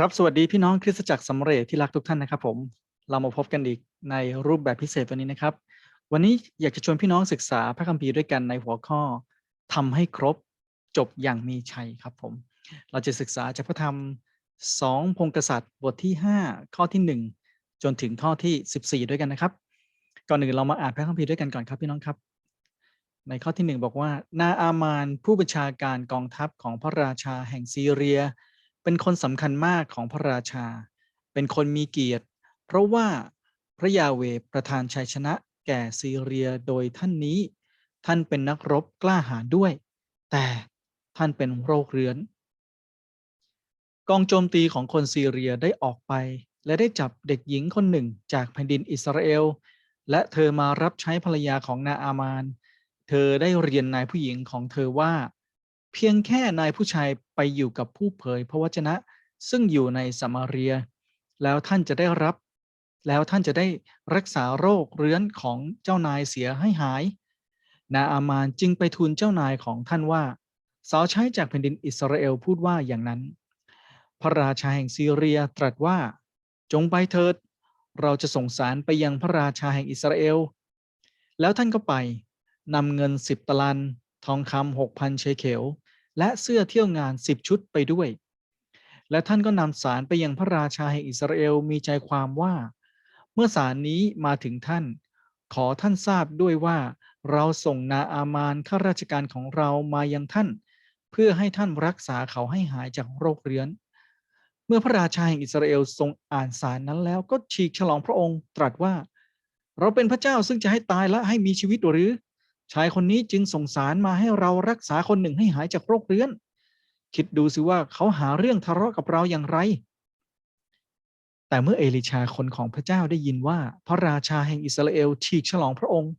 ครับ สวัสดีพี่น้องคริสตจักรสำเร็จที่รักทุกท่านนะครับ ผม เรามาพบกันอีกในรูปแบบพิเศษวันนี้นะครับ วันนี้อยากจะชวนพี่น้องศึกษาพระคัมภีร์ด้วยกันในหัวข้อทำให้ครบจบอย่างมีชัยครับผม เราจะศึกษาจากพระธรรมสองพงกษัตริย์ บทที่ 5 ข้อที่ 1 จนถึงข้อที่ 14 ด้วยกันนะครับ ก่อนอื่นเรามาอ่านพระคัมภีร์ด้วยกันก่อนครับพี่น้องครับ ในข้อที่ 1 บอกว่า นาอามานผู้บัญชาการกองทัพของพระราชาแห่งซีเรีย เป็นคนสำคัญมากของพระราชา เป็นคนมีเกียรติ เพราะว่าพระยาเวประทานชัยชนะแก่ซีเรียโดยท่านนี้ ท่านเป็นนักรบกล้าหาญด้วย แต่ท่านเป็นโรคเรื้อน กองโจมตีของคนซีเรียได้ออกไป และได้จับเด็กหญิงคนหนึ่งจากแผ่นดินอิสราเอล และเธอมารับใช้ภรรยาของนาอามาน เธอได้เรียนนายผู้หญิงของเธอว่า เพียงแค่นายผู้ชายไปอยู่กับผู้เผยพระวจนะ ซึ่งอยู่ในสมาเรีย แล้วท่านจะได้รับ แล้วท่านจะได้รักษาโรคเรื้อนของเจ้านายเสียให้หาย นาอามานจึงไปทูลเจ้านายของท่านว่า สาวใช้จากแผ่นดินอิสราเอลพูดว่าอย่างนั้น พระราชาแห่งซีเรียตรัสว่า จงไปเถิด เราจะส่งสารไปยังพระราชาแห่งอิสราเอล แล้วท่านก็ไปนำเงินสิบตะลัน ทองคำหกพันเชเคล และเสื้อเที่ยวงานสิบชุดไปด้วย และท่านก็นำสารไปยังพระราชาแห่งอิสราเอลมีใจความว่า เมื่อสารนี้มาถึงท่าน ขอท่านทราบด้วยว่า เราส่งนาอามานข้าราชการของเรามายังท่าน เพื่อให้ท่านรักษาเขาให้หายจากโรคเรื้อน เมื่อพระราชาแห่งอิสราเอลทรงอ่านสารนั้นแล้วก็ฉีกฉลองพระองค์ตรัสว่า เราเป็นพระเจ้าซึ่งจะให้ตายและให้มีชีวิตหรือ ชายคนนี้จึงส่งสารมาให้เรารักษาคนหนึ่งให้หายจากโรคเรื้อน คิดดูสิว่าเขาหาเรื่องทะเลาะกับเราอย่างไร แต่เมื่อเอลิชาคนของพระเจ้าได้ยินว่าพระราชาแห่งอิสราเอลฉีกฉลองพระองค์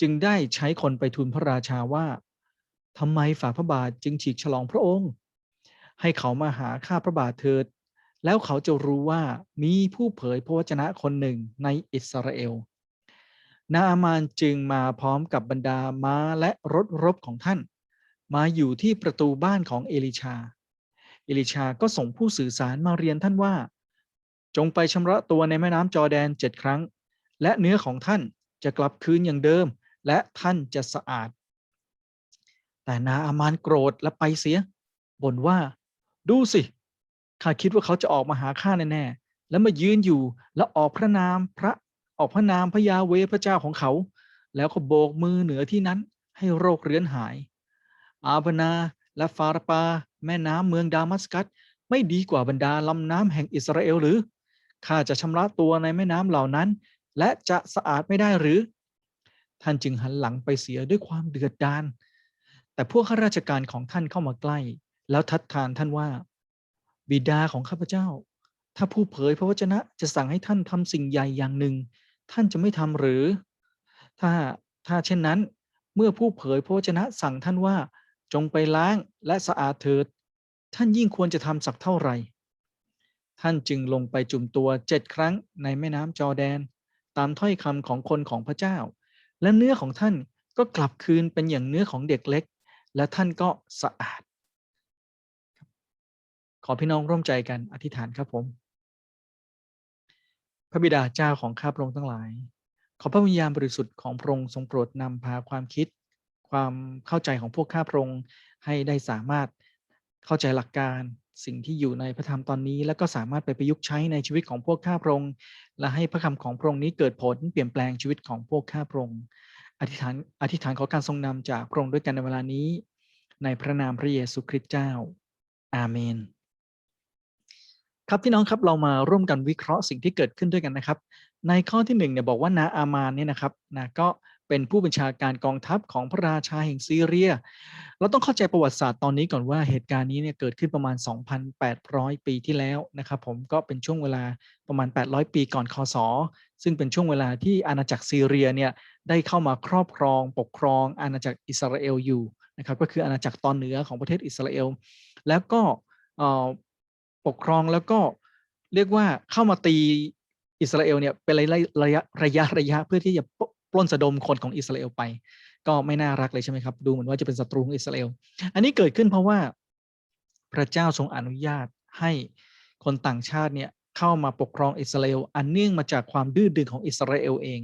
จึงได้ใช้คนไปทูลพระราชาว่าทำไมฝ่าพระบาทจึงฉีกฉลองพระองค์ ให้เขามาหาข้าพระบาทเถิด แล้วเขาจะรู้ว่ามีผู้เผยพระวจนะคนหนึ่งในอิสราเอล นาอามานจึงมาพร้อมกับบรรดาม้าและรถรบของท่าน มาอยู่ที่ประตูบ้านของเอลิชา เอลิชาก็ส่งผู้สื่อสารมาเรียนท่านว่า จงไปชำระตัวในแม่น้ำจอแดนเจ็ดครั้ง และเนื้อของท่านจะกลับคืนอย่างเดิม และท่านจะสะอาด แต่นาอามานโกรธและไปเสียบ่นว่า ดูสิข้าคิดว่าเขาจะออกมาหาข้าแน่ๆแล้วมายืนอยู่แล้วออกพระนามพระ ออกพระนามพระยาเวพระเจ้าของเขา แล้วก็โบกมือเหนือที่นั้นให้โรคเรื้อนหาย อาบนาและฟาราปา แม่น้ำเมืองดามัสกัส ไม่ดีกว่าบรรดาลำน้ำแห่งอิสราเอลหรือข้าจะชำระตัวในแม่น้ำเหล่านั้น และจะสะอาดไม่ได้หรือ ท่านจึงหันหลังไปเสียด้วยความเดือดดาลแต่พวกข้าราชการของท่านเข้ามาใกล้ แล้วทัดทานท่านว่า บิดาของข้าพเจ้า ถ้าผู้เผยพระวจนะจะสั่งให้ท่านทำสิ่งใหญ่อย่างหนึ่ง ท่านจะไม่ทำหรือ ถ้าถ้าเช่นนั้น เมื่อผู้เผยพระวจนะสั่งท่านว่าจงไปล้างและสะอาดเถิด ท่านยิ่งควรจะทำสักเท่าไหร่ ท่านจึงลงไปจุ่มตัวเจ็ดครั้งในแม่น้ำจอแดน ตามถ้อยคำของคนของพระเจ้า และเนื้อของท่านก็กลับคืนเป็นอย่างเนื้อของเด็กเล็ก และท่านก็สะอาด ขอพี่น้องร่วมใจกันอธิษฐานครับผม พระบิดาเจ้าของข้าพระองค์ทั้งหลาย ขอพระวิญญาณบริสุทธิ์ของพระองค์ทรงโปรดนำพาความคิด ความเข้าใจของพวกข้าพระองค์ให้ได้สามารถเข้าใจหลักการสิ่งที่อยู่ในพระธรรมตอนนี้ แล้วก็สามารถไปประยุกต์ใช้ในชีวิตของพวกข้าพระองค์และให้พระคำของพระองค์นี้เกิดผลเปลี่ยนแปลงชีวิตของพวกข้าพระองค์อธิษฐานอธิษฐานขอการทรงนำจากพระองค์ด้วยกันในเวลานี้ ในพระนามพระเยซูคริสต์เจ้า อาเมน ครับพี่น้องครับเรามาร่วมกันวิเคราะห์สิ่งที่เกิดขึ้นด้วยกันนะครับ ในข้อที่หนึ่งเนี่ยบอกว่านาอามานเนี่ยนะครับนะก็เป็นผู้บัญชาการกองทัพของพระราชาแห่งซีเรีย เราต้องเข้าใจประวัติศาสตร์ตอนนี้ก่อนว่าเหตุการณ์นี้เนี่ยเกิดขึ้นประมาณ 2,800 ปีที่แล้วนะครับผมก็เป็นช่วงเวลาประมาณ 800 ปีก่อนคศซึ่งเป็นช่วงเวลาที่อาณาจักรซีเรียเนี่ยได้เข้ามาครอบครองปกครองอาณาจักรอิสราเอลอยู่นะครับก็คืออาณาจักรตอนเหนือของประเทศอิสราเอล แล้วก็ ปกครองแล้วก็เรียกว่าเข้ามาตีอิสราเอลเนี่ยเป็นระยะระยะระยะเพื่อที่จะปล้นสะดมคนของอิสราเอลไป ก็ไม่น่ารักเลยใช่ไหมครับ ดูเหมือนว่าจะเป็นศัตรูของอิสราเอล อันนี้เกิดขึ้นเพราะว่าพระเจ้าทรงอนุญาตให้คนต่างชาติเนี่ยเข้ามาปกครองอิสราเอลอันเนื่องมาจากความดื้อดึงของอิสราเอลเอง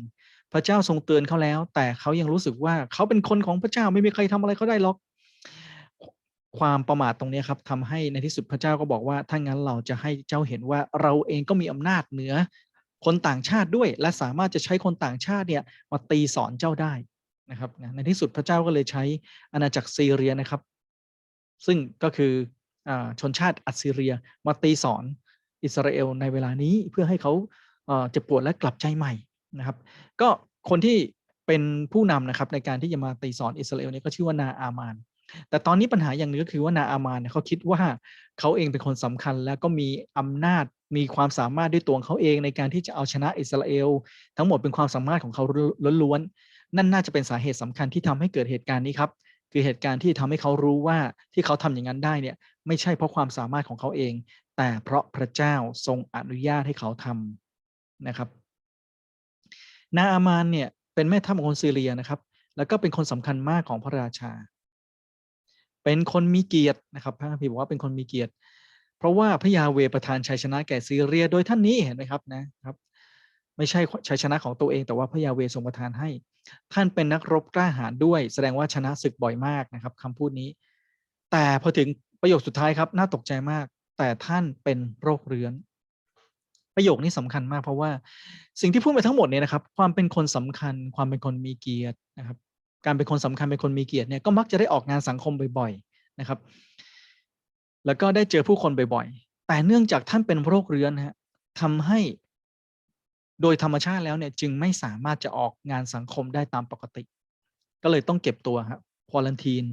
พระเจ้าทรงเตือนเขาแล้ว แต่เขายังรู้สึกว่าเขาเป็นคนของพระเจ้าไม่มีใครทำอะไรเขาได้หรอก ความประมาทตรงนี้ครับทำให้ในที่สุดพระเจ้าก็บอกว่าถ้างั้นเราจะให้เจ้าเห็นว่าเราเองก็มีอำนาจเหนือคนต่างชาติด้วย และสามารถจะใช้คนต่างชาติเนี่ยมาตีสอนเจ้าได้นะครับในที่สุดพระเจ้าก็เลยใช้อาณาจักรซีเรียนะครับ ซึ่งก็คืออชนชาติอัสซีเรียมาตีสอนอิสราเอลในเวลานี้เพื่อให้เขาเจ็บปวดและกลับใจใหม่นะครับ ก็คนที่เป็นผู้นำนะครับในการที่จะมาตีสอนอิสราเอลนี่ก็ชื่อว่านาอามาน แต่ตอนนี้ปัญหาอย่างนึงก็คือว่านาอามานเขาคิดว่าเขาเองเป็นคนสำคัญ และก็มีอำนาจมีความสามารถด้วยตัวเขาเองในการที่จะเอาชนะอิสราเอล ทั้งหมดเป็นความสามารถของเขาล้วนๆนั่นน่าจะเป็นสาเหตุสำคัญที่ทำให้เกิดเหตุการณ์นี้ครับคือเหตุการณ์ที่ทำให้เขารู้ว่าที่เขาทำอย่างนั้นได้เนี่ยไม่ใช่เพราะความสามารถของเขาเอง แต่เพราะพระเจ้าทรงอนุญาตให้เขาทำนะครับ นาอามานเนี่ยเป็นแม่ทัพของคนซีเรียนะครับ แล้วก็เป็นคนสำคัญมากของพระราชา เป็นคนมีเกียรตินะครับพระคัมภีร์บอกว่าเป็นคนมีเกียรติ เพราะว่าพระยาเวประทานชัยชนะแก่ซีเรีย โดยท่านนี้เห็นไหมครับนะครับ ไม่ใช่ชัยชนะของตัวเอง แต่ว่าพระยาเวทรงประทานให้ ท่านเป็นนักรบกล้าหาญด้วย แสดงว่าชนะศึกบ่อยมากนะครับคำพูดนี้ แต่พอถึงประโยคสุดท้ายครับ น่าตกใจมาก แต่ท่านเป็นโรคเรื้อน ประโยคนี้สำคัญมากเพราะว่าสิ่งที่พูดไปทั้งหมดเนี่ยนะครับ ความเป็นคนสำคัญ ความเป็นคนมีเกียรตินะครับ การเป็นคนสำคัญเป็นคนมีเกียรติเนี่ยก็มักจะได้ออกงานสังคมบ่อยๆนะครับ แล้วก็ได้เจอผู้คนบ่อยๆ แต่เนื่องจากท่านเป็นโรคเรื้อนฮะทำให้โดยธรรมชาติแล้วเนี่ยจึงไม่สามารถจะออกงานสังคมได้ตามปกติ ก็เลยต้องเก็บตัวครับควอลันทีน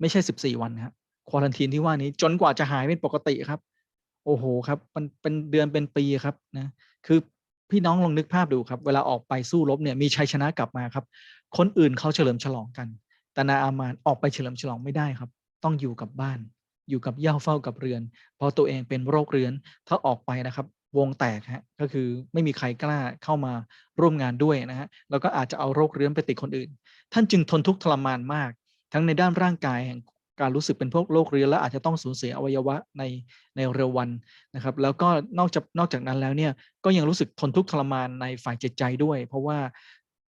ไม่ใช่สิบสี่วันครับควอลันทีนที่ว่านี้จนกว่าจะหายเป็นปกติครับ โอ้โหครับมันเป็นเดือนเป็นปีครับนะคือพี่น้องลองนึกภาพดูครับ เวลาออกไปสู้รบเนี่ยมีชัยชนะกลับมาครับ คนอื่นเขาเฉลิมฉลองกัน แต่นาอามานออกไปเฉลิมฉลองไม่ได้ครับ ต้องอยู่กับบ้าน อยู่กับเย่าเฝ้ากับเรือน เพราะตัวเองเป็นโรคเรื้อนถ้าออกไปนะครับ วงแตกฮะก็คือไม่มีใครกล้าเข้ามาร่วมงานด้วยนะฮะแล้วก็อาจจะเอาโรคเรื้อนไปติดคนอื่น ท่านจึงทนทุกข์ทรมานมาก ทั้งในด้านร่างกายแห่งการรู้สึกเป็นพวกโรคเรื้อนและอาจจะต้องสูญเสียอวัยวะในในเร็ววันนะครับ แล้วก็นอกจากนอกจากนั้นแล้วเนี่ยก็ยังรู้สึกทนทุกข์ทรมานในฝ่ายจิตใจด้วย เพราะว่า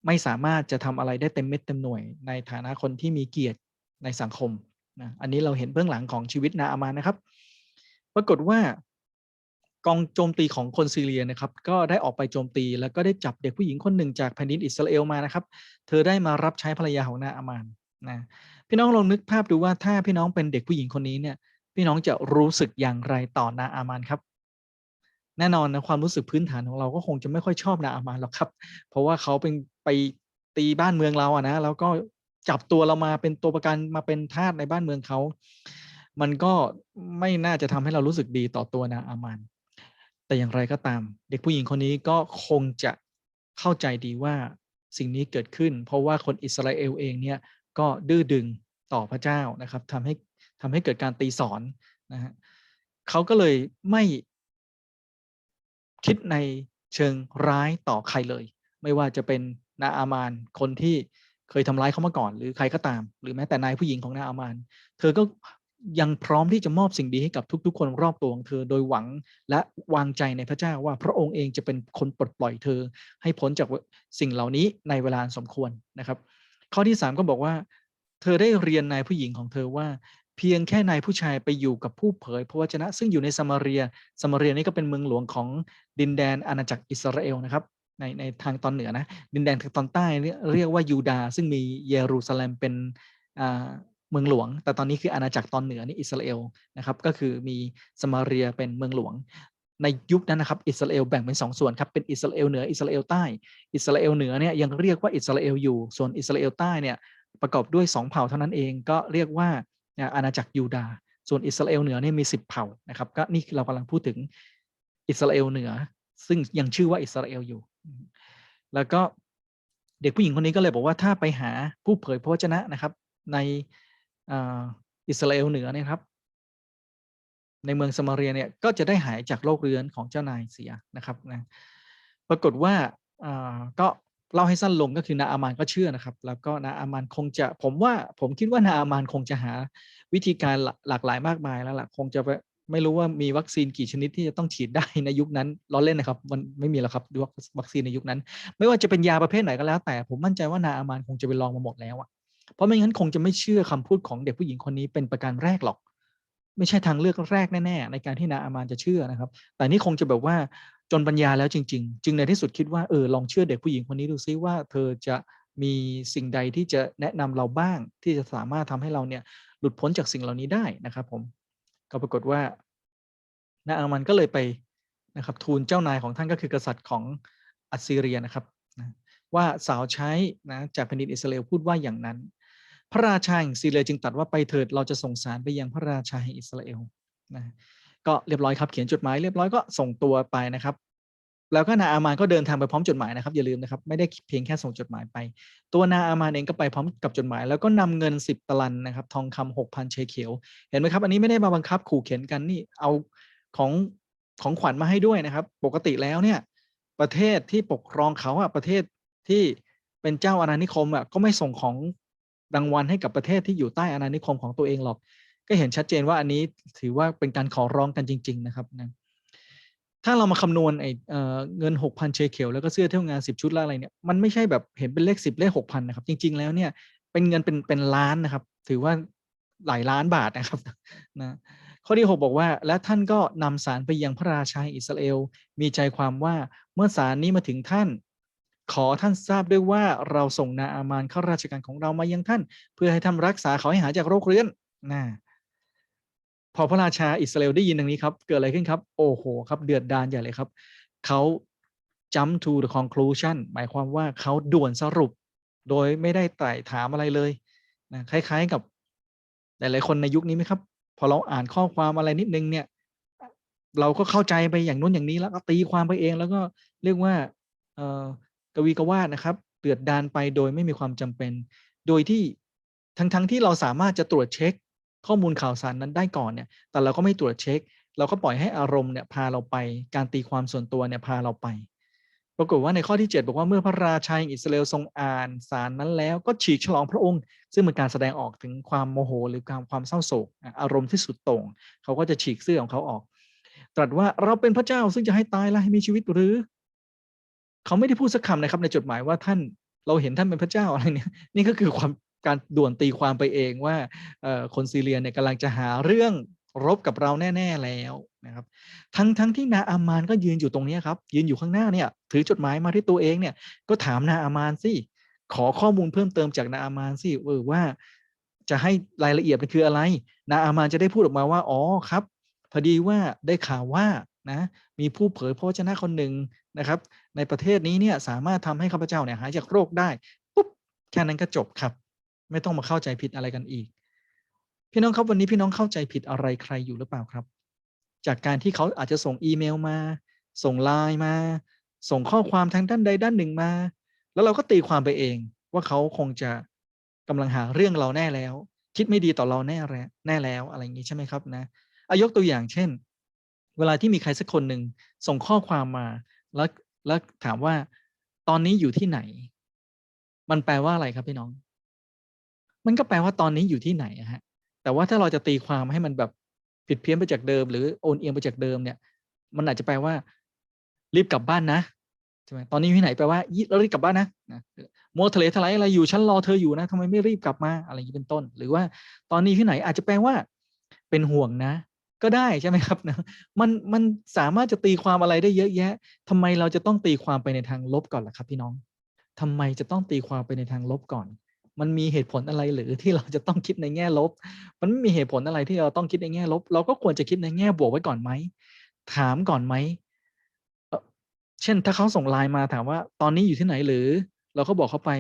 ไม่สามารถจะทำอะไรได้เต็มเม็ดเต็มหน่วย ในฐานะคนที่มีเกียรติในสังคมนะอันนี้เราเห็นเบื้องหลังของชีวิตนาอามานะครับ ปรากฏว่ากองโจมตีของคนซีเรียนะครับ ก็ได้ออกไปโจมตีแล้วก็ได้จับเด็กผู้หญิงคนหนึ่งจากแผ่นดินอิสราเอลมานะครับ เธอได้มารับใช้ภรรยาของนาอามานนะพี่น้องลองนึกภาพดูว่าถ้าพี่น้องเป็นเด็กผู้หญิงคนนี้เนี่ย พี่น้องจะรู้สึกอย่างไรต่อนาอามานครับ แน่นอนนะความรู้สึกพื้นฐานของเราก็คงจะไม่ค่อยชอบนาอามานหรอกครับ เพราะว่าเขาเป็น ไปตีบ้านเมืองเราอะนะแล้วก็จับตัวเรามาเป็นตัวประกันมาเป็นทาสในบ้านเมืองเขา มันก็ไม่น่าจะทำให้เรารู้สึกดีต่อตัวนาอามานแต่อย่างไรก็ตาม เด็กผู้หญิงคนนี้ก็คงจะเข้าใจดีว่าสิ่งนี้เกิดขึ้น เพราะว่าคนอิสราเอลเองเนี่ยก็ดื้อดึงต่อพระเจ้านะครับทำให้ทำให้เกิดการตีสอนนะฮะเขาก็เลยไม่คิดในเชิงร้ายต่อใครเลย ไม่ว่าจะเป็น นาอามานคนที่เคยทำร้ายเขามาก่อน หรือใครก็ตาม หรือแม้แต่นายผู้หญิงของนาอามาน เธอก็ยังพร้อมที่จะมอบสิ่งดีให้กับทุก ๆ คนรอบตัวของเธอโดยหวังและวางใจในพระเจ้าว่าพระองค์เองจะเป็นคนปลดปล่อยเธอ ให้พ้นจากสิ่งเหล่านี้ในเวลาสมควรนะครับ ข้อที่ 3 ก็บอกว่า เธอได้เรียนนายผู้หญิงของเธอว่า เพียงแค่นายผู้ชายไปอยู่กับผู้เผยพระวจนะ ซึ่งอยู่ในสมาเรียสมาเรียนี่ก็เป็นเมืองหลวงของดินแดนอาณาจักรอิสราเอลนะครับ ในในทางตอนเหนือนะดินแดนทางตอนใต้เรียกว่ายูดาซึ่งมีเยรูซาเล็มเป็นเมืองหลวง แต่ตอนนี้คืออาณาจักรตอนเหนือนี่อิสราเอลนะครับก็คือมีสมาเรียเป็นเมืองหลวง ในยุคนั้นนะครับอิสราเอลแบ่งเป็นสองส่วนครับเป็นอิสราเอลเหนืออิสราเอลใต้ อิสราเอลเหนือเนี่ยยังเรียกว่าอิสราเอลอยู่ ส่วนอิสราเอลใต้เนี่ยประกอบด้วย 2 เผ่าเท่านั้นเองก็เรียกว่าอาณาจักรยูดาส่วนอิสราเอลเหนือเนี่ยมี 10 เผ่านะครับก็นี่เรากำลังพูดถึงอิสราเอลเหนือ ซึ่งยังชื่อว่าอิสราเอลอยู่ แล้วก็เด็กผู้หญิงคนนี้ก็เลยบอกว่าถ้าไปหาผู้เผยพระวจนะนะครับ ในอิสราเอลเหนือเนี่ยครับ ในเมืองสมาเรียเนี่ยก็จะได้หายจากโรคเรื้อนของเจ้านายเสียนะครับนะปรากฏว่าก็เล่าให้สั้นลงก็คือนาอามานก็เชื่อนะครับ แล้วก็นาอามานคงจะผมว่าผมคิดว่านาอามานคงจะหาวิธีการหลากหลายมากมายแล้วล่ะคงจะ ไม่รู้ว่ามีวัคซีนกี่ชนิดที่จะต้องฉีดได้ในยุคนั้นล้อเล่นนะครับ มันไม่มีแล้วครับวัควัคซีนในยุคนั้น ไม่ว่าจะเป็นยาประเภทไหนก็แล้ว แต่ผมมั่นใจว่านาอามานคงจะไปลองมาหมดแล้วอะเพราะไม่งั้นคงจะไม่เชื่อคำพูดของเด็กผู้หญิงคนนี้เป็นประการแรกหรอก ไม่ใช่ทางเลือกแรกแน่ๆในการที่นาอามานจะเชื่อนะครับ แต่นี่คงจะแบบว่าจนปัญญาแล้วจริง ๆ จึงในที่สุดคิดว่าเออลองเชื่อเด็กผู้หญิงคนนี้ดูซิว่า เธอจะมีสิ่งใดที่จะแนะนำเราบ้างที่จะสามารถทำให้เราเนี่ยหลุดพ้นจากสิ่งเหล่านี้ได้นะครับผม ก็ปรากฏว่านาอามันก็เลยไปนะครับทูลเจ้านายของท่านก็คือกษัตริย์ของอัสซีเรียนะครับนะว่าสาวใช้นะจากแผ่นดินอิสราเอลพูดว่าอย่างนั้น พระราชาแห่งซีเรียจึงตัดว่าไปเถิดเราจะส่งสารไปยังพระราชาแห่งอิสราเอลนะก็เรียบร้อยครับเขียนจดหมายเรียบร้อยก็ส่งตัวไปนะครับ แล้วก็นาอามานก็เดินทางไปพร้อมจดหมายนะครับอย่าลืมนะครับไม่ได้เพียงแค่ส่งจดหมายไป ตัวนาอามานเองก็ไปพร้อมกับจดหมาย แล้วก็นำเงิน 10ตะลันนะครับทองคำหกพันเชเคลเห็นไหมครับ อันนี้ไม่ได้มาบังคับขู่เข็นกันนี่เอาของของขวัญมาให้ด้วยนะครับ ปกติแล้วเนี่ยประเทศที่ปกครองเขาอะประเทศที่เป็นเจ้าอาณานิคมอะก็ไม่ส่งของรางวัลให้กับประเทศที่อยู่ใต้อาณานิคมของตัวเองหรอก ก็เห็นชัดเจนว่าอันนี้ถือว่าเป็นการขอร้องกันจริง ๆ นะครับนะ ถ้าเรามาคำนวณไอเงิน 6,000 เชเคลแล้วก็เสื้อเที่ยวงาน 10 ชุดละอะไรเนี่ยมันไม่ใช่แบบเห็นเป็นเลข 10 เลข 6,000 นะครับ จริง ๆ แล้วเนี่ยเป็นเงินเป็นเป็นล้านนะครับ ถือว่าหลายล้านบาทนะครับนะข้อที่ 6 บอกว่า และท่านก็นำสารไปยังพระราชาอิสราเอล มีใจความว่าเมื่อสารนี้มาถึงท่าน ขอท่านทราบด้วยว่าเราส่งนาอามานข้าราชการของเรามายังท่าน เพื่อให้ท่านรักษาเขาให้หายจากโรคเรื้อนนะ พอพระราชาอิสราเอลได้ยินดังนี้ครับ เกิดอะไรขึ้นครับ โอ้โหครับเดือดดานใหญ่เลยครับ เขา jump to the conclusion หมายความว่าเขาด่วนสรุป โดยไม่ได้ไต่ถามอะไรเลยนะคล้าย ๆกับ หลายๆคนในยุคนี้ไหมครับ พอเราอ่านข้อความอะไรนิดนึงเนี่ย เราก็เข้าใจไปอย่างนู้นอย่างนี้แล้วก็ตีความไปเอง แล้วก็เรียกว่าเออกวีกวาดนะครับ เดือดดานไปโดยไม่มีความจำเป็น โดยที่ทั้งๆทที่เราสามารถจะตรวจเช็ค ข้อมูลข่าวสารนั้นได้ก่อนเนี่ย แต่เราก็ไม่ตรวจเช็ค เราก็ปล่อยให้อารมณ์เนี่ยพาเราไป การตีความส่วนตัวเนี่ยพาเราไป ปรากฏว่าในข้อที่ 7 บอกว่าเมื่อพระราชาอิสราเอลทรงอ่านสารนั้นแล้วก็ฉีกฉลองพระองค์ ซึ่งเป็นการแสดงออกถึงความโมโหหรือความความเศร้าโศก อารมณ์ที่สุดโต่งเขาก็จะฉีกเสื้อของเขาออก ตรัสว่าเราเป็นพระเจ้าซึ่งจะให้ตายและให้มีชีวิตหรือ เขาไม่ได้พูดสักคำนะครับในจดหมายว่าท่านเราเห็นท่านเป็นพระเจ้าอะไรเนี่ยนี่ก็คือความ การด่วนตีความไปเองว่าคนซีเรียเนี่ยกำลังจะหาเรื่องรบกับเราแน่ ๆ แล้วนะครับ ทั้งทั้งที่นาอามานก็ยืนอยู่ตรงนี้ครับ ยืนอยู่ข้างหน้าเนี่ย ถือจดหมายมาที่ตัวเองเนี่ย ก็ถามนาอามานสิ ขอข้อมูลเพิ่มเติมจากนาอามานสิเออว่า จะให้รายละเอียดมันคืออะไร นาอามานจะได้พูดออกมาว่า อ๋อครับ พอดีว่าได้ข่าวว่านะ มีผู้เผยพระวจนะคนหนึ่งนะครับ ในประเทศนี้เนี่ยสามารถทำให้ข้าพเจ้าเนี่ยหายจากโรคได้ ปุ๊บ แค่นั้นก็จบครับ ไม่ต้องมาเข้าใจผิดอะไรกันอีก พี่น้องครับวันนี้พี่น้องเข้าใจผิดอะไรใครอยู่หรือเปล่าครับ จากการที่เขาอาจจะส่งอีเมลมา ส่งไลน์มา ส่งข้อความทางด้านใดด้านหนึ่งมา แล้วเราก็ตีความไปเองว่าเขาคงจะกำลังหาเรื่องเราแน่แล้ว คิดไม่ดีต่อเราแน่แล้วแน่แล้วอะไรอย่างนี้ใช่ไหมครับนะอายกตัวอย่างเช่น เวลาที่มีใครสักคนหนึ่งส่งข้อความมาแล้วแล้วถามว่า ตอนนี้อยู่ที่ไหน มันแปลว่าอะไรครับพี่น้อง มันก็แปลว่าตอนนี้อยู่ที่ไหนฮะ แต่ว่าถ้าเราจะตีความให้มันแบบผิดเพี้ยนไปจากเดิม หรือโอนเอียงไปจากเดิมเนี่ย มันอาจจะแปลว่า รีบกลับบ้านนะใช่ไหมตอนนี้ที่ไหนแปลว่าเรารีบกลับบ้านนะนะโมทะเลทลายอะไรอยู่ฉันรอเธออยู่นะทำไมไม่รีบกลับมาอะไรอย่างนี้เป็นต้น หรือว่าตอนนี้ที่ไหนอาจจะแปลว่า เป็นห่วงนะ ก็ได้ใช่ไหมครับนะมันมันสามารถจะตีความอะไรได้เยอะแยะทำไมเราจะต้องตีความไปในทางลบก่อนล่ะครับ พี่น้องทำไมจะต้องตีความไปในทางลบก่อน มันมีเหตุผลอะไรหรือที่เราจะต้องคิดในแง่ลบ มันไม่มีเหตุผลอะไรที่เราต้องคิดในแง่ลบ เราก็ควรจะคิดในแง่บวกไว้ก่อนไหม ถามก่อนไหม เช่นถ้าเขาส่งไลน์มาถามว่าตอนนี้อยู่ที่ไหนหรือ เราก็บอกเขาไป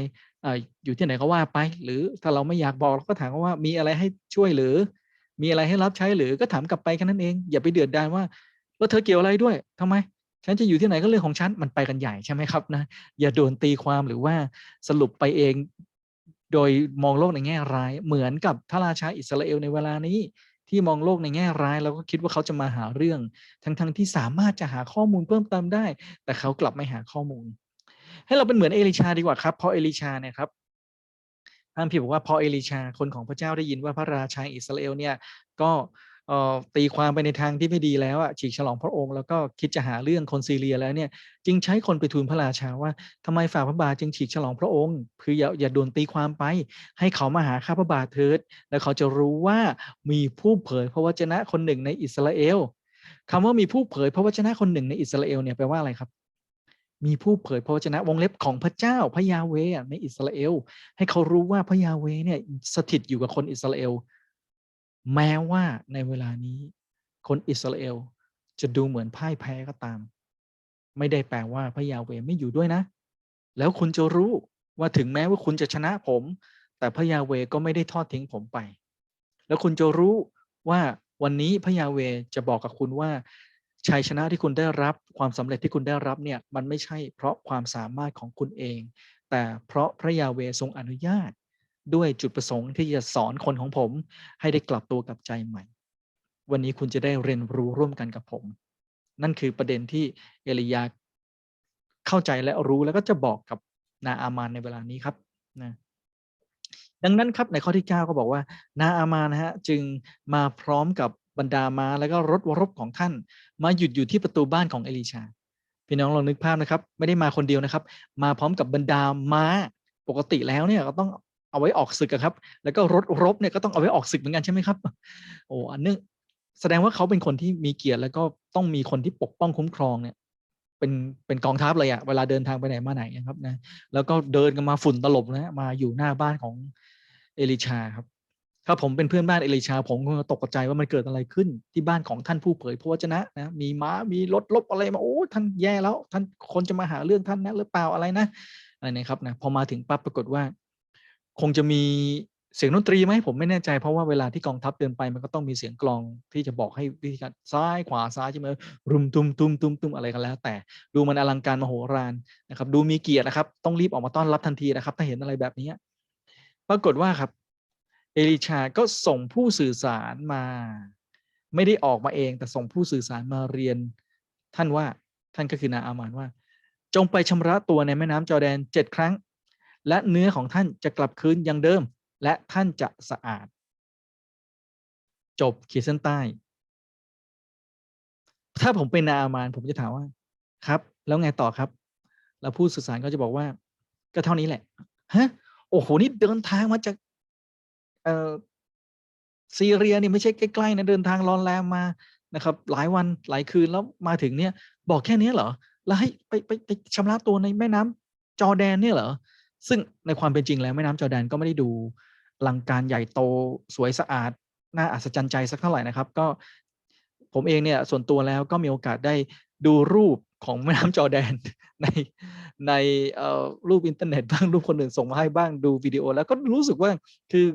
ออยู่ที่ไหนก็ว่าไป หรือถ้าเราไม่อยากบอกเราก็ถามเขาว่ามีอะไรให้ช่วยหรือ มีอะไรให้รับใช้หรือก็ถามกลับไปแค่นั้นเอง อย่าไปเดือดดานว่าแล้วเธอเกี่ยวอะไรด้วยทำไมฉันจะอยู่ที่ไหนก็เรื่องของฉันมันไปกันใหญ่ใช่ไหมครับนะอย่าโดนตีความหรือว่าสรุปไปเอง โดยมองโลกในแง่ร้าย เหมือนกับพระราชาอิสราเอลในเวลานี้ที่มองโลกในแง่ร้าย แล้วก็คิดว่าเขาจะมาหาเรื่อง ทั้งๆทที่สามารถจะหาข้อมูลเพิ่มเติมได้ แต่เขากลับไม่หาข้อมูล ให้เราเป็นเหมือนเอลิชาดีกว่าครับเพราะเอลิชาเนี่ยครับท่านพี่บอกว่าพอเอลิชาคนของพระเจ้าได้ยินว่าพระราชาอิสราเอลเนี่ยก็ ตีความไปในทางที่ไม่ดีแล้วอะฉีกฉลองพระองค์แล้วก็คิดจะหาเรื่องคนซีเรียแล้วเนี่ยจึงใช้คนไปทูลพระราชาว่าทำไมฝ่าพระบาทจึงฉีกฉลองพระองค์คืออย่าอย่าด่วนตีความไป ให้เขามาหาข้าพระบาทเถิด แล้วเขาจะรู้ว่ามีผู้เผยพระวจนะคนหนึ่งในอิสราเอลคำว่ามีผู้เผยพระวจนะคนหนึ่งในอิสราเอลเนี่ยแปลว่าอะไรครับ มีผู้เผยพระวจนะวงเล็บของพระเจ้าพระยาเวอในอิสราเอล ให้เขารู้ว่าพระยาเวเนี่ยสถิตอยู่กับคนอิสราเอล แม้ว่าในเวลานี้ คนอิสราเอลจะดูเหมือนพ่ายแพ้ก็ตาม ไม่ได้แปลว่าพระยาเวไม่อยู่ด้วยนะ แล้วคุณจะรู้ว่าถึงแม้ว่าคุณจะชนะผม แต่พระยาเวก็ไม่ได้ทอดทิ้งผมไป แล้วคุณจะรู้ว่าวันนี้พระยาเวจะบอกกับคุณว่าชัยชนะที่คุณได้รับความสำเร็จที่คุณได้รับเนี่ยมันไม่ใช่เพราะความสามารถของคุณเอง แต่เพราะพระยาเวทรงอนุญาต ด้วยจุดประสงค์ที่จะสอนคนของผม ให้ได้กลับตัวกลับใจใหม่ วันนี้คุณจะได้เรียนรู้ร่วมกันกับผม นั่นคือประเด็นที่เอลียาเข้าใจและรู้แล้วก็จะบอกกับนาอามานในเวลานี้ครับนะดังนั้นครับในข้อที่ 9 ก็บอกว่า นาอามานนะฮะจึงมาพร้อมกับบรรดามาแล้วก็รถวรบของท่าน มาหยุดอยู่ที่ประตูบ้านของเอลีชา พี่น้องลองนึกภาพนะครับ ไม่ได้มาคนเดียวนะครับ มาพร้อมกับบรรดาม้าปกติแล้วเนี่ยก็ต้อง เอาไว้ออกศึกครับ แล้วก็รถรบเนี่ยก็ต้องเอาไว้ออกศึกเหมือนกันใช่ไหมครับ โอ้อันนึงแสดงว่าเขาเป็นคนที่มีเกียรติแล้วก็ต้องมีคนที่ปกป้องคุ้มครองเนี่ยเป็นเป็นกองทัพเลยอะเวลาเดินทางไปไหนมาไหนนะครับนะแล้วก็เดินกันมาฝุ่นตลบนะมาอยู่หน้าบ้านของเอลิชาครับถ้าผมเป็นเพื่อนบ้านเอลิชา ผมคงตกใจว่ามันเกิดอะไรขึ้นที่บ้านของท่านผู้เผยพระวจนะนะมีม้ามีรถลบอะไรมาโอ้ท่านแย่แล้ว ท่านคนจะมาหาเรื่องท่านนะหรือเปล่าอะไรนะอะไรนะครับนะพอมาถึงปั๊บปรากฏว่า คงจะมีเสียงดนตรีไหมผมไม่แน่ใจเพราะว่าเวลาที่กองทัพเดินไปมันก็ต้องมีเสียงกลองที่จะบอกให้วิธีการซ้ายขวาซ้ายใช่ไหมรุมตุมตุมตุมตุมอะไรกันแล้ว แต่ดูมันอลังการมโหฬารนะครับ ดูมีเกียรตินะครับ ต้องรีบออกมาต้อนรับทันทีนะครับ ถ้าเห็นอะไรแบบนี้ ปรากฏว่าครับ เอลิชาก็ส่งผู้สื่อสารมา ไม่ได้ออกมาเอง แต่ส่งผู้สื่อสารมาเรียน ท่านว่าท่านก็คือนาอามานว่า จงไปชำระตัวในแม่น้ำจอแดนเจ็ดครั้ง และเนื้อของท่านจะกลับคืนอย่างเดิม และท่านจะสะอาด จบขีดเส้นใต้ ถ้าผมเป็นนาอามานผมจะถามว่า ครับ แล้วไงต่อครับ แล้วผู้สื่อสารก็จะบอกว่า ก็เท่านี้แหละฮะโอ้โหนี่เดินทางมาจากเอ่อซีเรียนี่ไม่ใช่ใกล้ๆนะเดินทางร้อนแรมมานะครับ หลายวันหลายคืนแล้วมาถึงเนี่ย บอกแค่นี้เหรอแล้วให้ไปไปไปชำระตัวในแม่น้ำจอแดนเนี่ยเหรอ ซึ่งในความเป็นจริงแล้วแม่น้ำจอแดนก็ไม่ได้ดูลังการใหญ่โตสวยสะอาดน่าอัศจรรย์ใจสักเท่าไหร่นะครับ ก็ผมเองเนี่ยส่วนตัวแล้วก็มีโอกาสได้ดูรูปของแม่น้ำจอแดนในในเอ่อรูปอินเทอร์เน็ตบ้างรูปคนอื่นส่งมาให้บ้างดูวิดีโอ แล้วก็รู้สึกว่าคือ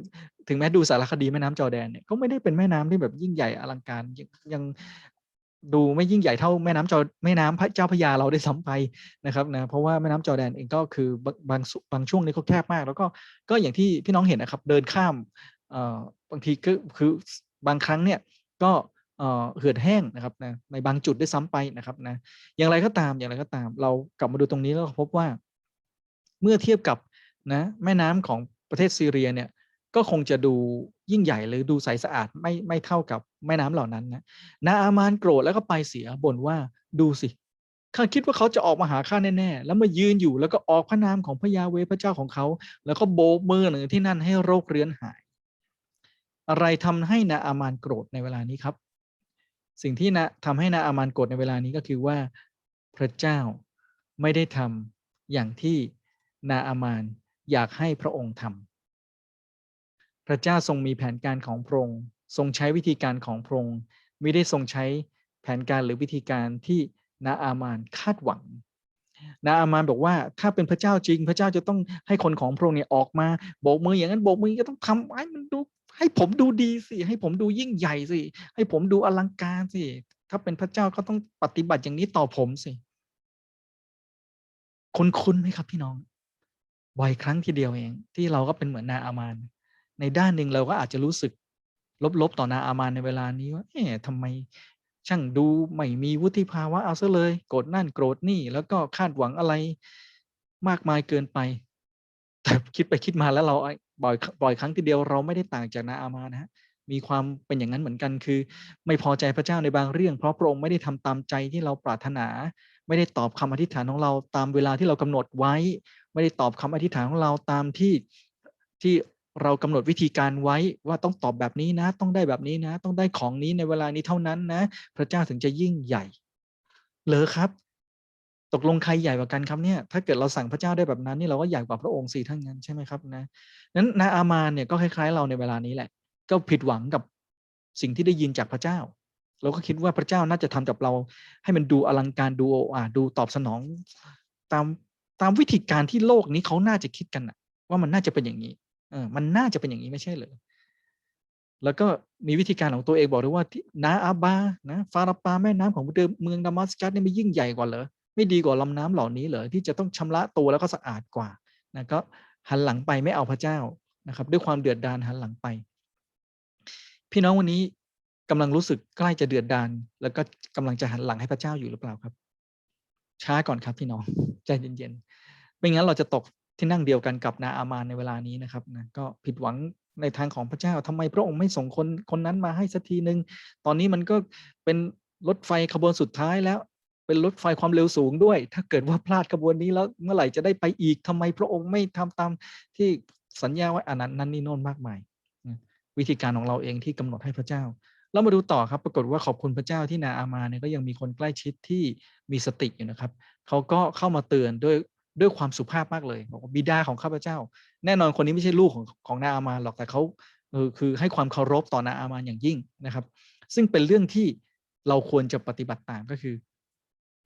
ถึงแม้ดูสารคดีแม่น้ำจอแดนเนี่ยก็ไม่ได้เป็นแม่น้ำที่แบบยิ่งใหญ่อลังการยังยัง ดูไม่ยิ่งใหญ่เท่าแม่น้ำจอแม่น้ำพระเจ้าพยาเราได้ซ้ำไปนะครับนะเพราะว่าแม่น้ำจอแดนเองก็คือบางบางบางช่วงนี้ก็แคบมาก แล้วก็ก็อย่างที่พี่น้องเห็นนะครับ เดินข้ามเอ่อบางทีก็คือบางครั้งเนี่ยก็เอ่อเหือดแห้งนะครับนะในบางจุดได้ซ้ำไปนะครับนะอย่างไรก็ตามอย่างไรก็ตาม เรากลับมาดูตรงนี้แล้วพบว่า เมื่อเทียบกับนะแม่น้ำของประเทศซีเรียเนี่ย ก็คงจะดูยิ่งใหญ่หรือดูใสสะอาดไม่ไม่เท่ากับแม่น้ำเหล่านั้นนะนาอามานโกรธแล้วก็ไปเสียบ่นว่าดูสิข้าคิดว่าเขาจะออกมาหาข้าแน่ๆ แล้วมายืนอยู่แล้วก็ออกพระนามของพระยาเวพระเจ้าของเขา แล้วก็โบกมือหนึ่งที่นั่นให้โรคเรื้อนหาย อะไรทำให้นาอามานโกรธในเวลานี้ครับ สิ่งที่นะทำให้นาอามานโกรธในเวลานี้ก็คือว่า พระเจ้าไม่ได้ทำอย่างที่นาอามานอยากให้พระองค์ทำ พระเจ้าทรงมีแผนการของพระองค์ทรงใช้วิธีการของพระองค์ไม่ได้ทรงใช้แผนการหรือวิธีการที่นาอามานคาดหวัง นาอามานบอกว่าถ้าเป็นพระเจ้าจริง พระเจ้าจะต้องให้คนของพระองค์เนี่ยออกมาโบกมืออย่างนั้นโบกมือก็ต้องทำให้มันดู ให้ผมดูดีสิให้ผมดูยิ่งใหญ่สิให้ผมดูอลังการสิถ้าเป็นพระเจ้าก็ต้องปฏิบัติอย่างนี้ต่อผมสิคุ้นๆไหมครับพี่น้องบ่อยครั้งทีเดียวเอง ที่เราก็เป็นเหมือนนาอามาน ในด้านหนึ่งเราก็อาจจะรู้สึกลบๆต่อนาอามานในเวลานี้ว่าเอ๊ะทำไมช่างดูไม่มีวุฒิภาวะเอาซะเลย โกรธนั่นโกรธนี่แล้วก็คาดหวังอะไรมากมายเกินไป แต่คิดไปคิดมาแล้วเราบ่อยบ่อยครั้งทีเดียวเราไม่ได้ต่างจากนาอามานะฮะมีความเป็นอย่างนั้นเหมือนกันคือ ไม่พอใจพระเจ้าในบางเรื่อง เพราะพระองค์ไม่ได้ทำตามใจที่เราปรารถนา ไม่ได้ตอบคำอธิษฐานของเราตามเวลาที่เรากำหนดไว้ ไม่ได้ตอบคำอธิษฐานของเราตามที่ที่ เรากำหนดวิธีการไว้ว่าต้องตอบแบบนี้นะ ต้องได้แบบนี้นะ ต้องได้ของนี้ในเวลานี้เท่านั้นนะ พระเจ้าถึงจะยิ่งใหญ่เหรอครับ ตกลงใครใหญ่กว่ากันครับเนี่ย ถ้าเกิดเราสั่งพระเจ้าได้แบบนั้นนี่เราก็ใหญ่กว่าพระองค์สิทั้งนั้นใช่ไหมครับนะนั้นนาอามานเนี่ยก็คล้ายๆ เราในเวลานี้แหละ ก็ผิดหวังกับสิ่งที่ได้ยินจากพระเจ้า เราก็คิดว่าพระเจ้าน่าจะทำกับเรา ให้มันดูอลังการดูโอ้อาดูตอบสนอง ตามตามวิธีการที่โลกนี้เขาน่าจะคิดกันนะว่ามันน่าจะเป็นอย่างนี้ เออมันน่าจะเป็นอย่างนี้ไม่ใช่เหรอแล้วก็มีวิธีการของตัวเองบอกด้วยว่าที่นาอาบานะฟาราปาแม่น้ำของเดมเมืองดามัสกัสนี่ไม่ยิ่งใหญ่กว่าเหรอไม่ดีกว่าลำน้ำเหล่านี้เหรอที่จะต้องชำระตัวแล้วก็สะอาดกว่านะก็หันหลังไปไม่เอาพระเจ้านะครับ ด้วยความเดือดดานหันหลังไป พี่น้องวันนี้กำลังรู้สึกใกล้จะเดือดดานแล้วก็กำลังจะหันหลังให้พระเจ้าอยู่หรือเปล่าครับ ช้าก่อนครับพี่น้องใจเย็นๆไม่งั้นเราจะตก ที่นั่งเดียวกันกับนาอามานในเวลานี้นะครับนะก็ผิดหวังในทางของพระเจ้าทำไมพระองค์ไม่ส่งคนคนนั้นมาให้สักทีหนึ่งตอนนี้มันก็เป็นรถไฟขบวนสุดท้ายแล้ว เป็นรถไฟความเร็วสูงด้วย ถ้าเกิดว่าพลาดขบวนนี้แล้วเมื่อไหร่จะได้ไปอีกทำไมพระองค์ไม่ทำตามที่สัญญาไว้อันนั้นนั่นนี่โน่นมากมาย วิธีการของเราเองที่กำหนดให้พระเจ้าเรามาดูต่อครับ ปรากฏว่าขอบคุณพระเจ้าที่นาอามาเนี่ยก็ยังมีคนใกล้ชิดที่มีสติอยู่นะครับ เขาก็เข้ามาเตือนด้วย ด้วยความสุภาพมากเลยบอกว่าบิดาของข้าพเจ้า แน่นอนคนนี้ไม่ใช่ลูกของของนาอามาหรอกแต่เขาเออคือให้ความเคารพต่อนาอามาอย่างยิ่งนะครับ ซึ่งเป็นเรื่องที่เราควรจะปฏิบัติตามก็คือ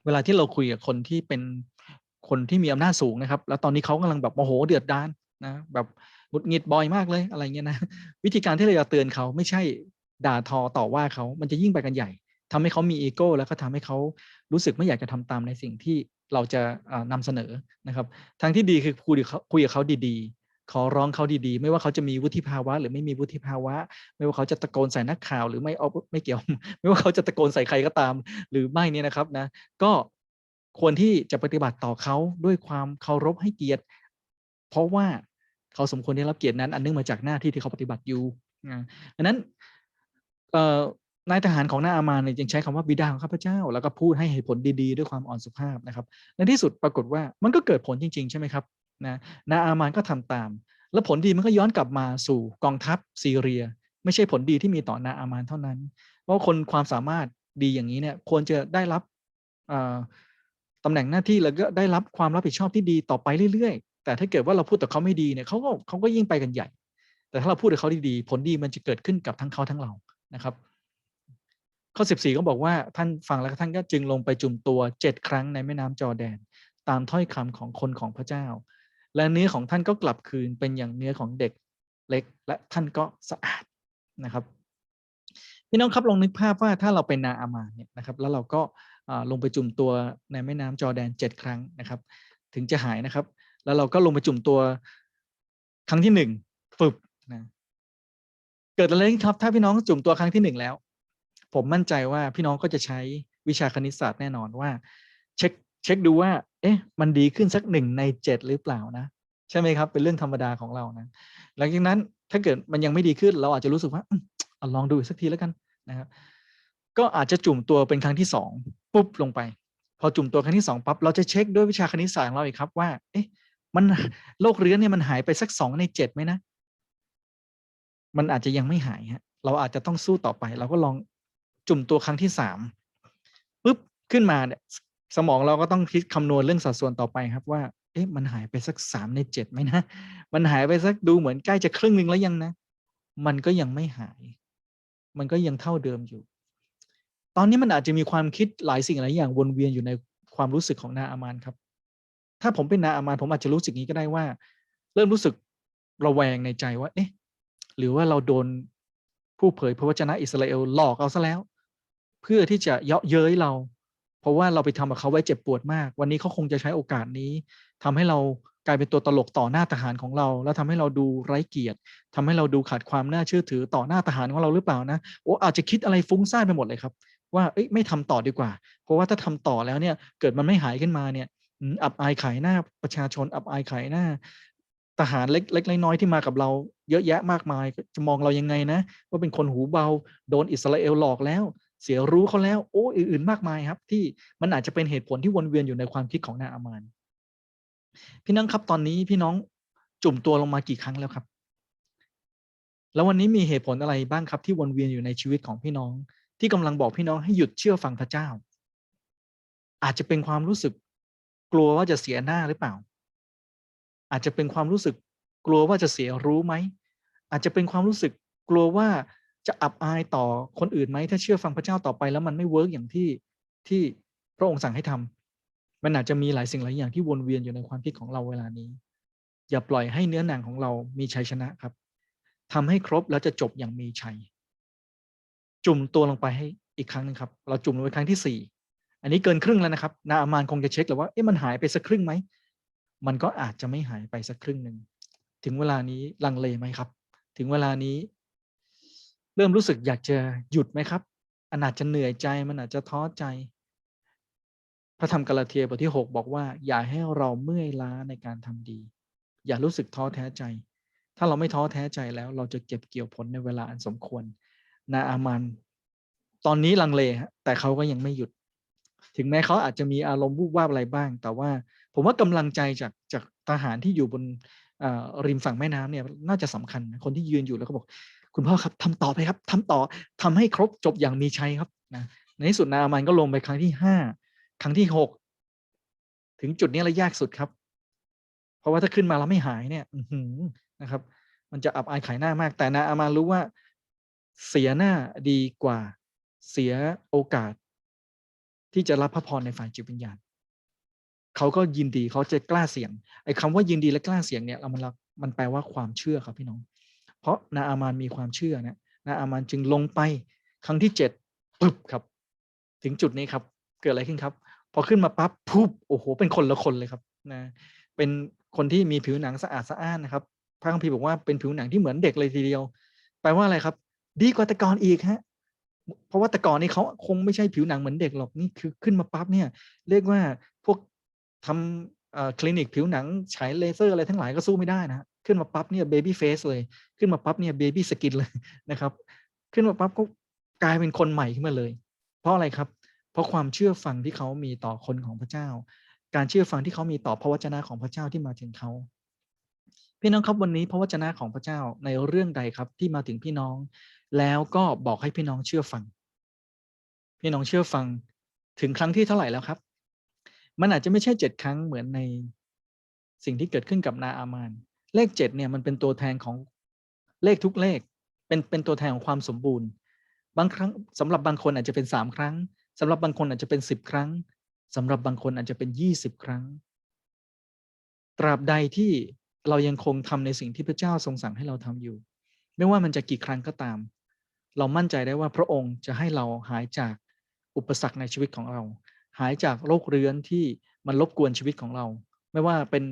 เวลาที่เราคุยกับคนที่เป็นคนที่มีอำนาจสูงนะครับ แล้วตอนนี้เขากำลังแบบโมโหเดือดดานนะแบบหงุดหงิดบ่อยมากเลยอะไรเงี้ยนะวิธีการที่เราจะเตือนเขาไม่ใช่ด่าทอต่อว่าเขามันจะยิ่งไปกันใหญ่ทำให้เขามีอีโก้แล้วก็ทำให้เขารู้สึกไม่อยากจะทำตามในสิ่งที่ เราจะนำเสนอนะครับ ทางที่ดีคือคุยกับเขาคุยกับเขาดีๆ ขอร้องเขาดีๆ ไม่ว่าเขาจะมีวุฒิภาวะ หรือไม่มีวุฒิภาวะ ไม่ว่าเขาจะตะโกนใส่นักข่าว หรือไม่เอาไม่เกี่ยว ไม่ว่าเขาจะตะโกนใส่ใครก็ตาม หรือไม่เนี่ยนะครับนะก็ควรที่จะปฏิบัติต่อเขาด้วยความเคารพให้เกียรติ เพราะว่าเขาสมควรได้รับเกียรตินั้น อันเนื่องมาจากหน้าที่ที่เขาปฏิบัติอยู่ดังนั้น นายทหารของนาอามาเนี่ยยังใช้คำว่าบิดาของข้าพเจ้า แล้วก็พูดให้เหตุผลดีๆ ด้วยความอ่อนสุภาพนะครับ ในที่สุดปรากฏว่ามันก็เกิดผลจริง ๆ ใช่ไหมครับนะนาอามานก็ทำตาม แล้วผลดีมันก็ย้อนกลับมาสู่กองทัพซีเรีย ไม่ใช่ผลดีที่มีต่อนาอามานเท่านั้น เพราะคนความสามารถดีอย่างนี้เนี่ยควรจะได้รับตำแหน่งหน้าที่แล้วก็ได้รับความรับผิดชอบที่ดีต่อไปเรื่อยๆ แต่ถ้าเกิดว่าเราพูดต่อเขาไม่ดีเนี่ยเขาก็เขาก็ยิ่งไปกันใหญ่ แต่ถ้าเราพูดกับเขาดีๆผลดีมันจะเกิดขึ้นกับทั้งเขาทั้งเรานะครับ ข้อ 14 ก็บอกว่าท่านฟังแล้วท่านก็จึงลงไปจุ่มตัวเจ็ดครั้งในแม่น้ำจอแดน ตามถ้อยคำของคนของพระเจ้า และเนื้อของท่านก็กลับคืนเป็นอย่างเนื้อของเด็กเล็ก และท่านก็สะอาดนะครับพี่น้องครับลองนึกภาพว่าถ้าเราเป็นนาอามาเนี่ยนะครับ แล้วเราก็ลงไปจุ่มตัวในแม่น้ำจอแดนเจ็ดครั้งนะครับ ถึงจะหายนะครับ แล้วเราก็ลงไปจุ่มตัวครั้งที่หนึ่งฝึกนะเกิดอะไรขึ้นครับ ถ้าพี่น้องจุ่มตัวครั้งที่หนึ่งแล้ว ผมมั่นใจว่าพี่น้องก็จะใช้วิชาคณิตศาสตร์แน่นอนว่า เช็คเช็คดูว่า เอ๊ะ มันดีขึ้นสักหนึ่งในเจ็ดหรือเปล่านะ ใช่ไหมครับ เป็นเรื่องธรรมดาของเรานะ หลังจากนั้นถ้าเกิดมันยังไม่ดีขึ้น เราอาจจะรู้สึกว่าอลองดูอีกสักทีแล้วกันนะครับ ก็อาจจะจุ่มตัวเป็นครั้งที่สองปุ๊บลงไป พอจุ่มตัวครั้งที่สองปั๊บเราจะเช็คด้วยวิชาคณิตศาสตร์ของเราอีกครับว่า เอ๊ะ มันโรคเรื้อนเนี่ยมันหายไปสักสองในเจ็ดไหมนะ มันอาจจะยังไม่หายฮะ เราอาจจะต้องสู้ต่อไป เราก็ลอง จุ่มตัวครั้งที่สามปุ๊บขึ้นมาเนี่ยสมองเราก็ต้องคิดคำนวณเรื่องสัดส่วนต่อไปครับว่า เอ๊ะมันหายไปสักสามในเจ็ดไหมนะ มันหายไปสักดูเหมือนใกล้จะครึ่งหนึ่งแล้วยังนะ มันก็ยังไม่หาย มันก็ยังเท่าเดิมอยู่ ตอนนี้มันอาจจะมีความคิดหลายสิ่งหลายอย่างวนเวียนอยู่ในความรู้สึกของนาอามานครับ ถ้าผมเป็นนาอามานผมอาจจะรู้สึกนี้ก็ได้ว่า เริ่มรู้สึกระแวงในใจว่า เอ๊ะ หรือว่าเราโดนผู้เผยพระวจนะอิสราเอลหลอกเอาซะแล้ว เพื่อที่จะเยาะเย้ยเรา เพราะว่าเราไปทำกับเขาไว้เจ็บปวดมาก วันนี้เขาคงจะใช้โอกาสนี้ทำให้เรากลายเป็นตัวตลกต่อหน้าทหารของเรา แล้วทำให้เราดูไร้เกียรติทำให้เราดูขาดความน่าเชื่อถือต่อหน้าทหารของเราหรือเปล่านะโอ้อาจจะคิดอะไรฟุ้งซ่านไปหมดเลยครับว่าเอ้ยไม่ทำต่อดีกว่า เพราะว่าถ้าทำต่อแล้วเนี่ยเกิดมันไม่หายขึ้นมาเนี่ยอับอายขายหน้าประชาชนอับอายขายหน้า ทหารเล็กๆน้อยๆที่มากับเรา เยอะแยะมากมายจะมองเรายังไงนะ ว่าเป็นคนหูเบา โดนอิสราเอลหลอกแล้ว เสียรู้เขาแล้ว โอ้อื่น ๆ มากมายครับ ที่มันอาจจะเป็นเหตุผลที่วนเวียนอยู่ในความคิดของนาอามานพี่น้องครับตอนนี้พี่น้องจุ่มตัวลงมากี่ครั้งแล้วครับ แล้ววันนี้มีเหตุผลอะไรบ้างครับ ที่วนเวียนอยู่ในชีวิตของพี่น้อง ที่กำลังบอกพี่น้องให้หยุดเชื่อฟังพระเจ้า อาจจะเป็นความรู้สึก กลัวว่าจะเสียหน้าหรือเปล่า อาจจะเป็นความรู้สึก กลัวว่าจะเสียรู้ไหมอาจจะเป็นความรู้สึก กลัวว่า จะอับอายต่อคนอื่นไหมถ้าเชื่อฟังพระเจ้าต่อไปแล้วมันไม่เวิร์กอย่างที่ที่พระองค์สั่งให้ทำมันอาจจะมีหลายสิ่งหลายอย่างที่วนเวียนอยู่ในความคิดของเราเวลานี้ อย่าปล่อยให้เนื้อหนังของเรามีชัยชนะครับทำให้ครบแล้วจะจบอย่างมีชัย จุ่มตัวลงไปให้อีกครั้งหนึ่งครับ เราจุ่มลงไปครั้งที่สี่อันนี้เกินครึ่งแล้วนะครับ นาอามานคงจะเช็คแล้วว่าเอ๊ะมันหายไปสักครึ่งไหมมันก็อาจจะไม่หายไปสักครึ่งหนึ่งถึงเวลานี้ลังเลไหมครับ ถึงเวลานี้ เริ่มรู้สึกอยากจะหยุดไหมครับอันอาจจะเหนื่อยใจมันอาจจะท้อใจ พระธรรมกาลาเทียบทที่ 6 บอกว่า อย่าให้เราเมื่อยล้าในการทำดี อย่ารู้สึกท้อแท้ใจ ถ้าเราไม่ท้อแท้ใจแล้ว เราจะเก็บเกี่ยวผลในเวลาอันสมควรนาอามันตอนนี้ลังเลแต่เขาก็ยังไม่หยุด ถึงแม้เขาอาจจะมีอารมณ์วูบวาบอะไรบ้าง แต่ว่าผมว่ากำลังใจจากจากทหารที่อยู่บนริมฝั่งแม่น้ำเนี่ยน่าจะสำคัญ คนที่ยืนอยู่แล้วก็บอก คุณพ่อครับทำต่อไปครับทำต่อทำให้ครบจบอย่างมีชัยครับนะในที่สุดนาอามันก็ลงไปครั้งที่ห้าครั้งที่หกถึงจุดนี้ระยากสุดครับ เพราะว่าถ้าขึ้นมาแล้วไม่หายเนี่ยอืนะครับ มันจะอับอายขายหน้ามาก แต่นาอามารู้ว่า เสียหน้าดีกว่าเสียโอกาส ที่จะรับพระพรในฝ่ายจิตวิญญาณเขาก็ยินดีเขาจะกล้าเสี่ยงไอ้คาว่ายินดีและกล้าเสี่ยงเนี่ยเรามันมันแปลว่าความเชื่อครับพี่น้อง เพราะนาอามานมีความเชื่อนะนาอามานจึงลงไปครั้งที่เจ็ดปึ๊บครับ ถึงจุดนี้ครับ เกิดอะไรขึ้นครับ พอขึ้นมาปั๊บปุ๊บโอ้โห เป็นคนละคนเลยครับนะเป็นคนที่มีผิวหนังสะอาดสะอ้านนะครับพระคัมภีร์บอกว่าเป็นผิวหนังที่เหมือนเด็กเลยทีเดียว แปลว่าอะไรครับ ดีกว่าแต่ก่อนอีกฮะเพราะว่าแต่ก่อนนี้เขาคงไม่ใช่ผิวหนังเหมือนเด็กหรอกนี่คือขึ้นมาปั๊บเนี่ย เรียกว่าพวกทำคลินิกผิวหนังฉายเลเซอร์อะไรทั้งหลายก็สู้ไม่ได้นะ ขึ้นมาปั๊บเนี่ยเบบี้เฟสเลย ขึ้นมาปั๊บเนี่ยเบบี้สกินเลยนะครับ ขึ้นมาปั๊บก็กลายเป็นคนใหม่ขึ้นมาเลย เพราะอะไรครับ เพราะความเชื่อฟังที่เขามีต่อคนของพระเจ้า การเชื่อฟังที่เขามีต่อพระวจนะของพระเจ้าที่มาถึงเขาพี่น้องครับวันนี้พระวจนะของพระเจ้าในเรื่องใดครับที่มาถึงพี่น้อง แล้วก็บอกให้พี่น้องเชื่อฟัง พี่น้องเชื่อฟังถึงครั้งที่เท่าไหร่แล้วครับ มันอาจจะไม่ใช่เจ็ดครั้งเหมือนในสิ่งที่เกิดขึ้นกับนาอามาน เลขเจ็ดเนี่ยมันเป็นตัวแทนของเลขทุกเลข เป็นเป็นตัวแทนของความสมบูรณ์ บางครั้งสำหรับบางคนอาจจะเป็นสามครั้งสำหรับบางคนอาจจะเป็นสิบครั้งสำหรับบางคนอาจจะเป็นยี่สิบครั้ง ตราบใดที่เรายังคงทำในสิ่งที่พระเจ้าทรงสั่งให้เราทำอยู่ ไม่ว่ามันจะกี่ครั้งก็ตาม เรามั่นใจได้ว่าพระองค์จะให้เราหายจากอุปสรรคในชีวิตของเรา หายจากโรคเรื้อนที่มันรบกวนชีวิตของเรา ไม่ว่าเป็น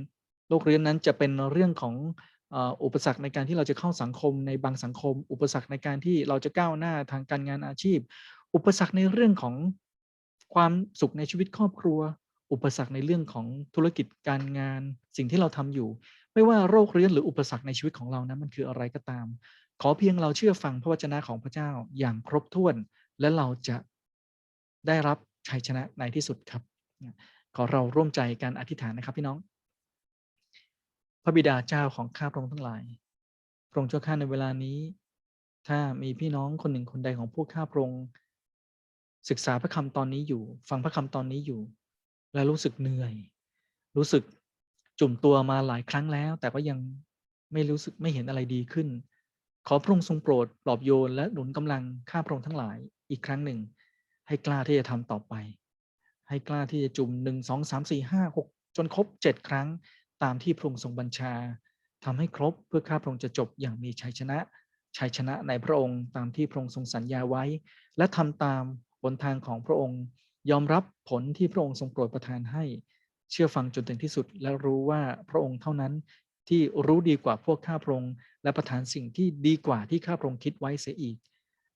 โรคเรื้อนนั้นจะเป็นเรื่องของอุปสรรคในการที่เราจะเข้าสังคมในบางสังคม อุปสรรคในการที่เราจะก้าวหน้าทางการงานอาชีพ อุปสรรคในเรื่องของความสุขในชีวิตครอบครัว อุปสรรคในเรื่องของธุรกิจการงาน สิ่งที่เราทำอยู่ ไม่ว่าโรคเรื้อนหรืออุปสรรคในชีวิตของเรานะั้นมันคืออะไรก็ตาม ขอเพียงเราเชื่อฟังพระวจนะของพระเจ้าอย่างครบถ้วน และเราจะได้รับชัยชนะในที่สุดครับ ขอเราร่วมใจกันอธิษฐานนะครับพี่น้อง พระบิดาเจ้าของข้าพระองค์ทั้งหลายพระองค์เจ้าข้าในเวลานี้ ถ้ามีพี่น้องคนหนึ่งคนใดของพวกข้าพระองค์ศึกษาพระคำตอนนี้อยู่ ฟังพระคำตอนนี้อยู่ และรู้สึกเหนื่อย รู้สึกจุ่มตัวมาหลายครั้งแล้ว แต่ก็ยังไม่รู้สึกไม่เห็นอะไรดีขึ้น ขอพระองค์ทรงโปรดปลอบโยนและหนุนกำลังข้าพระองค์ทั้งหลายอีกครั้งหนึ่ง ให้กล้าที่จะทำต่อไป ให้กล้าที่จะจุ่มหนึ่งสองสามสี่ห้าหกจนครบเจ็ดครั้ง ตามที่พระองค์ทรงบัญชาทำให้ครบเพื่อข้าพระองค์จะจบอย่างมีชัยชนะ ชัยชนะในพระองค์ตามที่พระองค์ทรงสัญญาไว้ และทำตามบนทางของพระองค์ ยอมรับผลที่พระองค์ทรงโปรดประทานให้ เชื่อฟังจนถึงที่สุด และรู้ว่าพระองค์เท่านั้นที่รู้ดีกว่าพวกข้าพระองค์ และประทานสิ่งที่ดีกว่าที่ข้าพระองค์คิดไว้เสียอีก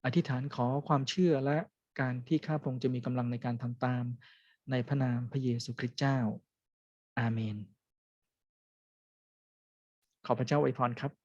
อธิษฐานขอความเชื่อและการที่ข้าพระองค์จะมีกำลังในการทำตาม ในพระนามพระเยซูคริสต์เจ้า อาเมน ขอพระเจ้าอวยพรครับ